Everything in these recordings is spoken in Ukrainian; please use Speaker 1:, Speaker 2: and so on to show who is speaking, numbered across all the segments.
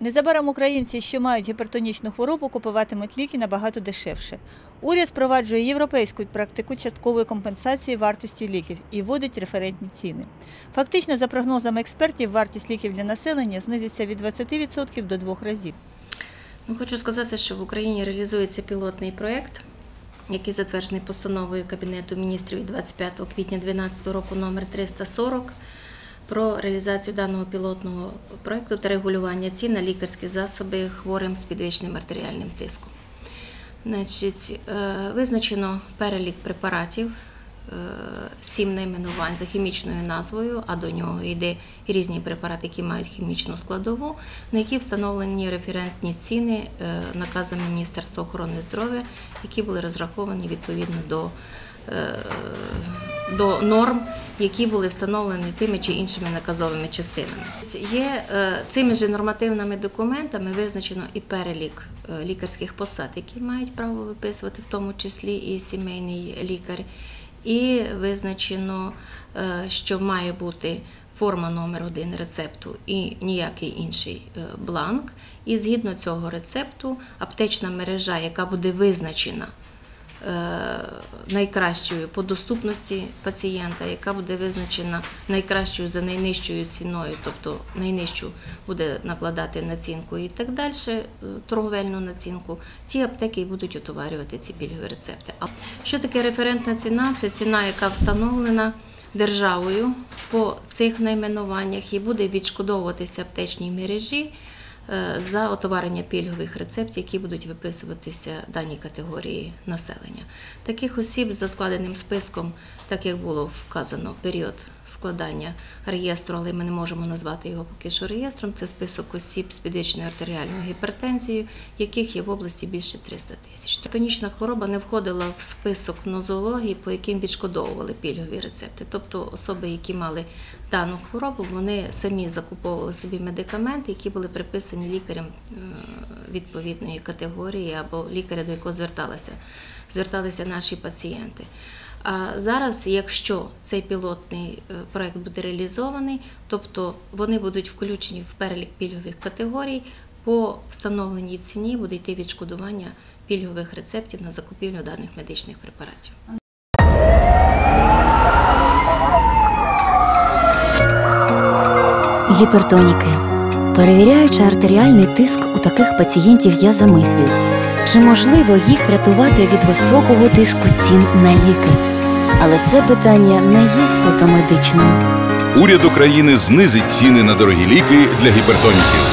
Speaker 1: Незабаром українці, що мають гіпертонічну хворобу, купуватимуть ліки набагато дешевше. Уряд впроваджує європейську практику часткової компенсації вартості ліків і вводить референтні ціни. Фактично, за прогнозами експертів, вартість ліків для населення знизиться від 20% до двох разів.
Speaker 2: Ну, хочу сказати, що в Україні реалізується пілотний проєкт, який затверджений постановою Кабінету міністрів 25 квітня 2012 року номер 340 про реалізацію даного пілотного проєкту та регулювання цін на лікарські засоби хворим з підвищеним артеріальним тиском. Значить, е, визначено перелік препаратів, е, сім найменувань за хімічною назвою, а до нього йде різні препарати, які мають хімічну складову, на які встановлені референтні ціни е, наказами Міністерства охорони здоров'я, які були розраховані відповідно до, до норм, які були встановлені тими чи іншими наказовими частинами. Є е, цими ж нормативними документами визначено і перелік е, лікарських посад, які мають право виписувати, в тому числі і сімейний лікар. І визначено, е, що має бути форма номер один рецепту і ніякий інший бланк. І згідно цього рецепту, аптечна мережа, яка буде визначена найкращою по доступності пацієнта, яка буде визначена найкращою за найнижчою ціною, тобто найнижчу буде накладати націнку і так далі, е, торговельну націнку, ті аптеки будуть отоварювати ці пільгові рецепти. А що таке референтна ціна? Це ціна, яка встановлена державою по цих найменуваннях і буде відшкодовуватися аптечній мережі е, за отоварення пільгових рецептів, які будуть виписуватися даній категорії населення. Таких осіб за складеним списком, так як було вказано період складання реєстру, але ми не можемо назвати його поки що реєстром. Це список осіб з підвищеною артеріальною гіпертензією, яких є в області більше 300 тисяч. Тонічна хвороба не входила в список нозології, по яким відшкодовували пільгові рецепти. Тобто особи, які мали дану хворобу, вони самі закуповували собі медикаменти, які були приписані лікарям е, відповідної категорії або лікаря, до якого зверталися, зверталися наші пацієнти. А зараз, якщо цей пілотний е, проект буде реалізований, тобто вони будуть включені в перелік пільгових категорій, по встановленій ціні буде йти відшкодування пільгових рецептів на закупівлю даних медичних препаратів.
Speaker 3: Гіпертоніки. Перевіряючи артеріальний тиск у таких пацієнтів, я замислююсь, чи можливо їх врятувати від високого тиску цін на ліки. Але це питання не є суто медичним.
Speaker 4: Уряд України знизить ціни на дорогі ліки для гіпертоніків.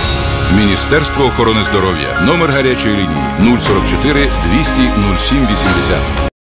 Speaker 4: Міністерство охорони здоров'я. Номер гарячої лінії 044 200 07 80.